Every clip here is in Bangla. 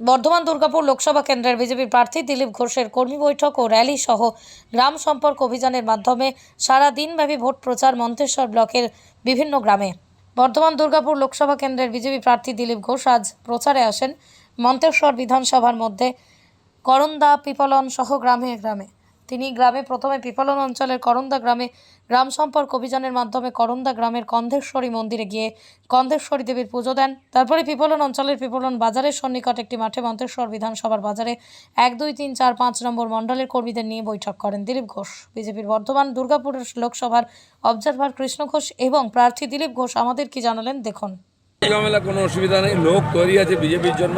বর্ধমান দুর্গাপুর লোকসভা কেন্দ্রের বিজেপি প্রার্থী দিলীপ ঘোষের কর্মী বৈঠক ও র্যালি সহ গ্রাম সম্পর্ক অভিযানের মাধ্যমে সারা দিনব্যাপী ভোট প্রচার মন্তেশ্বর ব্লকের বিভিন্ন গ্রামে। বর্ধমান দুর্গাপুর লোকসভা কেন্দ্রের বিজেপি প্রার্থী দিলীপ ঘোষ আজ প্রচারে আসেন মন্তেশ্বর বিধানসভার মধ্যে, করন্দা, পিপলন সহ গ্রামে গ্রামে। তিনি গ্রামে প্রথমে পিপলন অঞ্চলের করন্দা গ্রামে গ্রাম সম্পর্ক অভিযানের মাধ্যমে করন্দা গ্রামের কন্ধেশ্বরী মন্দিরে গিয়ে কন্ধেশ্বরী দেবীর পুজো দেন। তারপরে পিপলন অঞ্চলের পিপলন বাজারের সন্নিকট একটি মাঠে মন্তেশ্বর বিধানসভার বাজারে এক, দুই, তিন, চার, পাঁচ নম্বর মণ্ডলের কর্মীদের নিয়ে বৈঠক করেন দিলীপ ঘোষ। বিজেপির বর্ধমান দুর্গাপুরের লোকসভার অবজারভার কৃষ্ণ ঘোষ এবং প্রার্থী দিলীপ ঘোষ আমাদের কি জানালেন দেখুন। কোনো অসুবিধা নেই, লোক তৈরি আছে বিজেপির জন্য।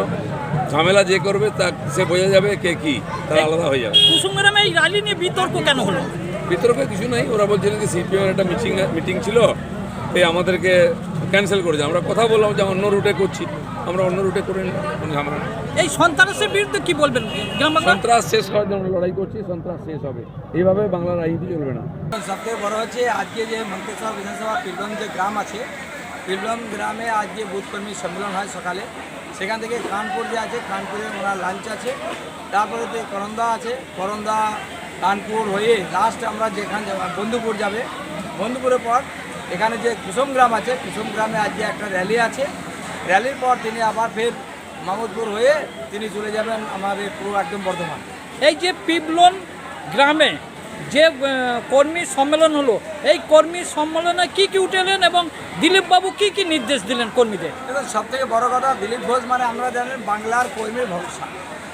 ঝামেলা যে করবে তা সে বোঝা যাবে কে কি তারা আলাদা হয়ে যাবে। কুসুমগ্রামে এই র্যালি নিয়ে বিতর্ক কেন হলো? বিতর্কে কিছু নাই ওরা বলছিলেন যে সিপিএম একটা মিটিং মিটিং ছিল এই আমাদেরকে ক্যান্সেল করেছে। আমরা কথা বললাম যে অন্য রুটে করছি আমরা অন্য রুটে করে নিই, কোনো ঝামেলা এই সন্ত্রাসের বিরুদ্ধে কি বলবেন? গ্রাম বাংলা সন্ত্রাস শেষ করার জন্য লড়াই করছি সন্ত্রাস শেষ হবে। এইভাবে বাংলার রাজনীতি চলবে না। সবথেকে বড় হচ্ছে আজকে যে মন্তেশ্বর বিধানসভা পিলবম যে গ্রাম আছে পিলবম গ্রামে আজকে বুথ কর্মী সম্মেলন হয় সকালে। সেখান থেকে কানপুর যে আছে কানপুরে ওনার লাঞ্চ আছে। তারপরে তো করন্দা আছে। করন্দা, কানপুর হয়ে লাস্ট আমরা যেখানে বন্ধুপুর যাবে। বন্ধুপুরের পর এখানে যে কুসুম গ্রাম আছে, কুসুম গ্রামে আজকে একটা র্যালি আছে। র্যালির পর তিনি আবার ফের মামুদপুর হয়ে তিনি চলে যাবেন আমাদের পুরো একদম বর্ধমান। এই যে পিবলন গ্রামে যে কর্মী সম্মেলন হলো, এই কর্মী সম্মেলনে কি কি উঠেলেন এবং দিলীপ বাবু কি কি নির্দেশ দিলেন কর্মীদের? সব থেকে বড় কথা, দিলীপ ঘোষ মানে আমরা জানেন বাংলার কর্মীর ভরসা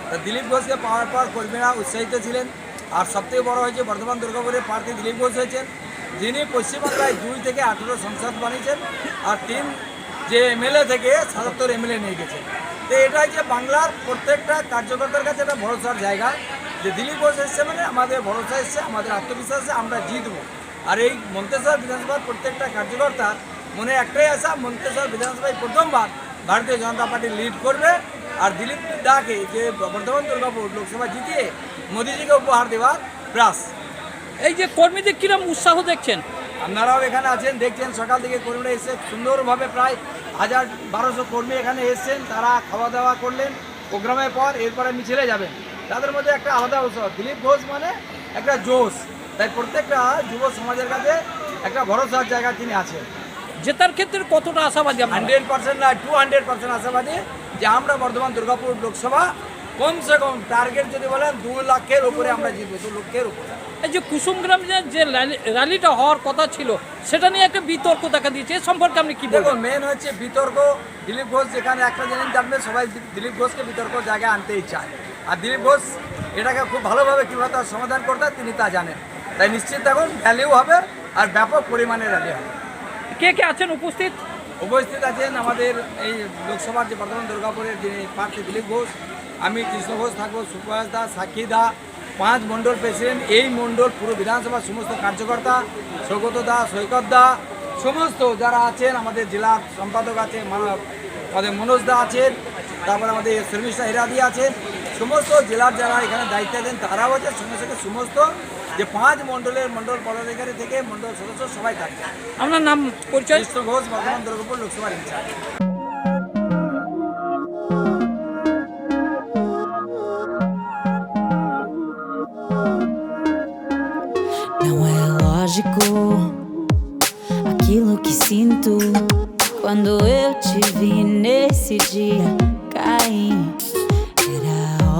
তো দিলীপ ঘোষকে পাওয়ার পর কর্মীরা উৎসাহিত ছিলেন। আর সব থেকে বড় হয়েছে বর্ধমান দুর্গাপুরের প্রার্থী দিলীপ ঘোষ হয়েছেন। যিনি পশ্চিমবাংলায় দুই থেকে আঠেরো সংসদ বানিয়েছেন। আর তিন যে এমএলএ থেকে সাতাত্তর এমএলএ নিয়ে গেছেন। তো এটা হচ্ছে বাংলার প্রত্যেকটা কার্যকর্তার কাছে একটা ভরসার জায়গা। যে দিলীপ ঘোষ এসছে মানে আমাদের ভরসা এসছে আমাদের আত্মবিশ্বাস আছে আমরা জিতবো। আর এই মন্তেশ্বর বিধানসভার প্রত্যেকটা কার্যকর্তার মনে একটাই আশা মন্তেশ্বর বিধানসভায় প্রথমবার ভারতীয় জনতা পার্টি লিড করবে। আর দিলীপ দাকে যে বর্ধমান দুর্গাপুর লোকসভা জিতিয়ে মোদিজিকে উপহার দেওয়ার ব্রাস এই যে কর্মীদের কিরম উৎসাহ দেখছেন? আপনারাও এখানে আছেন দেখছেন সকাল থেকে কর্মীরা এসে সুন্দরভাবে প্রায় হাজার বারোশো কর্মী এখানে এসেছেন তারা খাওয়া দাওয়া করলেন প্রোগ্রামের পর এরপরে মিছিলে যাবেন। তাদের মধ্যে একটা আলাদা দিলীপ ঘোষ মানে একটা জোশ। তাই প্রত্যেকটা যুব সমাজের কাছে একটা ভরসার জায়গা তিনি আছেন। জেতার ক্ষেত্রে কতটা আশাবাদী হান্ড্রেড পার্সেন্ট না টু হান্ড্রেড পার্সেন্ট আশাবাদী যে আমরা বর্ধমান দুর্গাপুর লোকসভা কমসে কম টার্গেট যদি বলেন দু লাখের উপরে আমরা জিতবো দু লক্ষের উপরে। এই যে কুসুমগ্রাম যে- যে র্যালি- র্যালিটা হওয়ার কথা ছিল সেটা নিয়ে একটা বিতর্ক দেখা দিয়েছে। সম্পর্কে আপনি কি দেখুন মেন হচ্ছে বিতর্ক। দিলীপ ঘোষ যেখানে একটা জিনিস জানবে সবাই দিলীপ ঘোষকে বিতর্ক জায়গায় আনতেই চায়। আর দিলীপ ঘোষ এটাকে খুব ভালোভাবে কীভাবে তার সমাধান করতে তিনি তা জানেন। তাই নিশ্চিত এখন র্যালিও হবে আর ব্যাপক পরিমাণে র্যালি হবে। কে কে আছেন উপস্থিত? উপস্থিত আছেন আমাদের এই লোকসভার যে বর্ধমান দুর্গাপুরের যিনি প্রার্থী দিলীপ ঘোষ আমি কৃষ্ণ ঘোষ থাকব সুভাষ দা সাক্ষী দা পাঁচ মণ্ডল প্রেসিডেন্ট এই মণ্ডল পুরো বিধানসভার সমস্ত কার্যকর্তা সৌগত দা সৈকত দা সমস্ত যারা আছেন আমাদের জেলার সম্পাদক আছে মানব আমাদের মনোজ দা আছেন তারপর আমাদের শর্মিষ্ঠা হিরাদি আছেন সমস্ত জেলার যারা এখানে দায়িত্ব দেন তারাও আছে। সঙ্গে সঙ্গে সমস্ত যে পাঁচ মণ্ডলের মণ্ডল পদাধিকারী থেকে মণ্ডল সদস্য সবাই থাকবে আপনার নাম পরিচয়? কৃষ্ণ ঘোষ বর্ধমান দুর্গাপুর লোকসভার in charge. Não é lógico aquilo que sinto quando eu te vi nesse dia cair.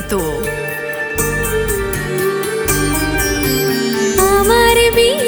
যাবি আমার বিয়ে